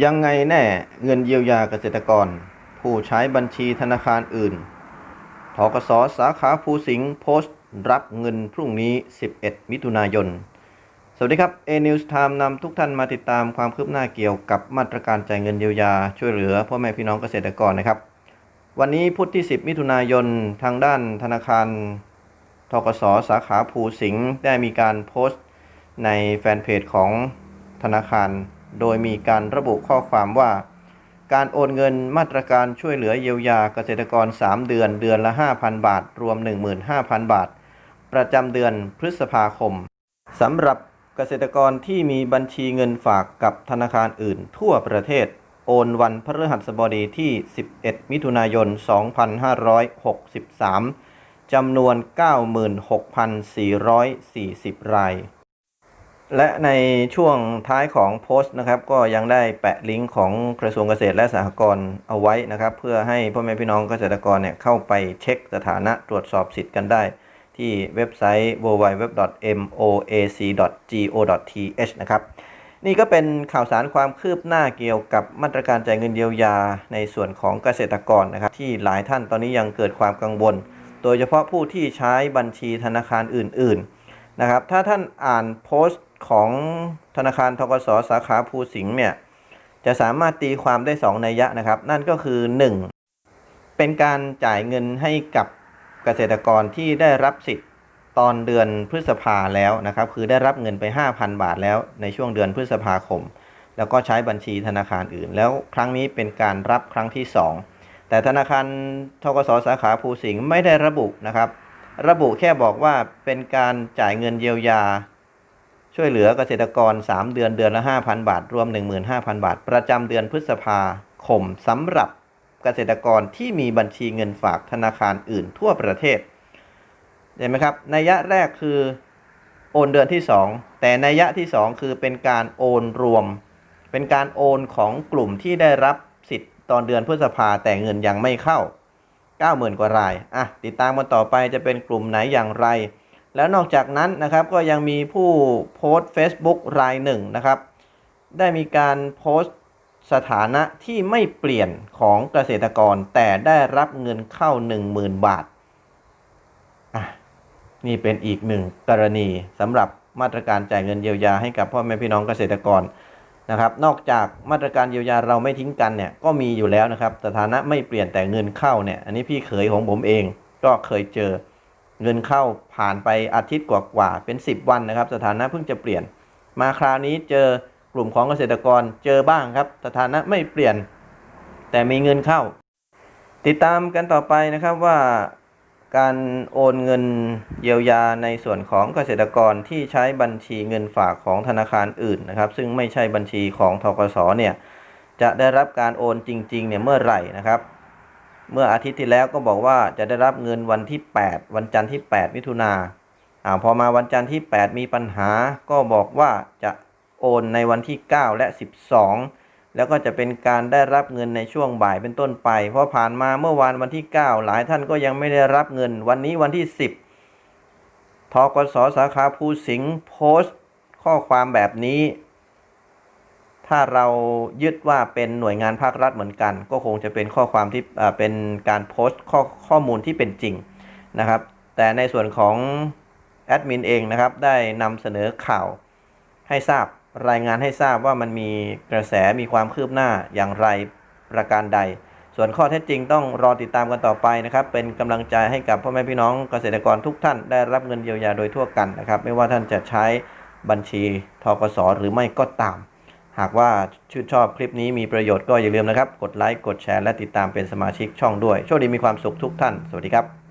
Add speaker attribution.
Speaker 1: ยังไงแน่เงินเยียวยาเกษตรกร ผู้ใช้บัญชีธนาคารอื่นทกสสาขาภูสิงห์โพสต์ รับเงินพรุ่งนี้ 11 มิถุนายน สวัสดีครับ A News Time นำทุกท่านมาติดตามความคืบหน้าเกี่ยวกับมาตรการจ่ายเงินเยียวยาช่วยเหลือพ่อแม่พี่น้องเกษตรกรนะครับ วันนี้พุธที่ 10 มิถุนายน ทางด้านธนาคารทกสสาขาภูสิงห์ได้มีการโพสต์ในแฟนเพจของธนาคาร โดยมีการระบุข้อความว่า การโอนเงินมาตรการช่วยเหลือเยียวยาเกษตรกร 3 เดือนเดือนละ 5,000 บาท รวม 15,000 บาท ประจำเดือนพฤษภาคมสำหรับเกษตรกรที่มีบัญชีเงินฝากกับธนาคารอื่นทั่วประเทศ โอนวันพฤหัสบดีที่ 11 มิถุนายน 2563 จำนวน 96,440 ราย และในช่วงท้ายของโพสต์นะครับ ก็ยังได้แปะลิงก์ของกระทรวงเกษตรและสหกรณ์เอาไว้นะครับ เพื่อให้พ่อแม่พี่น้องเกษตรกรเนี่ยเข้าไปเช็คสถานะตรวจสอบสิทธิ์กันได้ ที่เว็บไซต์ www.moac.go.th นะครับนี่ก็เป็นข่าวสารความคืบหน้าเกี่ยวกับมาตรการจ่ายเงินเยียวยาในส่วนของเกษตรกรนะครับ ที่หลายท่านตอนนี้ยังเกิดความกังวล โดยเฉพาะผู้ที่ใช้บัญชีธนาคารอื่น ๆ นะครับ ถ้าท่านอ่านโพสต์ของธนาคารทกสสาขาภูสิงห์เนี่ยจะสามารถตีความได้ 2 นัยยะนะครับ นั่นก็คือ 1. เป็นการจ่ายเงินให้กับเกษตรกรที่ได้รับสิทธิ์ตอนเดือนพฤษภาแล้วนะครับ คือได้รับเงินไป 5,000 บาทแล้วในช่วงเดือนพฤษภาคม แล้วก็ใช้บัญชีธนาคารอื่น แล้วครั้งนี้เป็นการรับครั้งที่ 2 แต่ธนาคารทกสสาขาภูสิงห์ไม่ได้ระบุนะครับ ระบุแค่บอกว่าเป็นการจ่ายเงินเยียวยา ช่วยเหลือเกษตรกร 3 เดือนเดือนละ 5,000 บาท รวม 15,000 บาท ประจำเดือนพฤษภาคมสำหรับเกษตรกรที่มีบัญชีเงินฝากธนาคารอื่นทั่วประเทศเห็นไหมครับนัยยะแรกคือโอนเดือนที่ 2 แต่นัยยะที่ 2 คือเป็นการโอนรวม เป็นการโอนของกลุ่มที่ได้รับสิทธิ์ตอนเดือนพฤษภาแต่เงินยังไม่เข้า 90,000 กว่ารายอะติดตามกันต่อไปจะเป็นกลุ่มไหนอย่างไร แล้วนอกจากนั้นนะครับก็ยังมีผู้โพสต์ Facebook รายหนึ่งนะครับ ได้มีการโพสต์สถานะที่ไม่เปลี่ยนของเกษตรกรแต่ได้รับเงินเข้า 10,000 บาทอะนี่เป็นอีกหนึ่งกรณีสำหรับมาตรการจ่ายเงินเยียวยาให้กับพ่อแม่พี่น้องเกษตรกร นะครับ นอกจากมาตรการเยียวยาเราไม่ทิ้งกันเนี่ยก็มีอยู่แล้วนะครับ สถานะไม่เปลี่ยนแต่เงินเข้าเนี่ย อันนี้พี่เขยของผมเองก็เคยเจอเงินเข้าผ่านไปอาทิตย์กว่าๆเป็น 10 วันนะครับ สถานะเพิ่งจะเปลี่ยน มาคราวนี้เจอกลุ่มของเกษตรกรเจอบ้างครับ สถานะไม่เปลี่ยน แต่มีเงินเข้า ติดตามกันต่อไปนะครับว่า การโอนเงินเยียวยาในส่วนของเกษตรกรที่ใช้บัญชีเงินฝากของธนาคารอื่นนะครับ ซึ่งไม่ใช่บัญชีของทกสเนี่ยจะได้รับการโอนจริงๆเนี่ยเมื่อไหร่นะครับ เมื่ออาทิตย์ที่แล้วก็บอกว่าจะได้รับเงินวันที่ 8 วันจันทร์ที่ 8 มิถุนาอ่าพอมาวันจันทร์ที่ 8 มีปัญหาก็บอกว่าจะโอนในวันที่ 9 และ 12 แล้วก็จะเป็นการได้รับเงินในช่วงบ่ายเป็นต้นไป เพราะผ่านมาเมื่อวานวันที่ 9 หลายท่านก็ยังไม่ได้รับเงิน วันนี้วันที่ 10ทกสสาขาภูสิงห์โพสต์ข้อความแบบนี้ ถ้าเรายึดว่าเป็นหน่วยงานภาครัฐเหมือนกัน ก็คงจะเป็นข้อความที่เป็นการโพสต์ข้อข้อมูลที่เป็นจริงนะครับ แต่ในส่วนของแอดมินเองนะครับได้นำเสนอข่าวให้ทราบ รายงานให้ทราบว่ามันมีกระแสมีความคืบหน้าอย่างไรประการใด ส่วนข้อเท็จจริงต้องรอติดตามกันต่อไปนะครับ เป็นกำลังใจให้กับพ่อแม่พี่น้องเกษตรกรทุกท่านได้รับเงินเยียวยาโดยทั่วกันนะครับ ไม่ว่าท่านจะใช้บัญชีทกสหรือไม่ก็ตาม หากว่าชื่นชอบคลิปนี้มีประโยชน์ก็อย่าลืมนะครับ กดไลค์กดแชร์และติดตามเป็นสมาชิกช่องด้วย โชคดีมีความสุขทุกท่าน สวัสดีครับ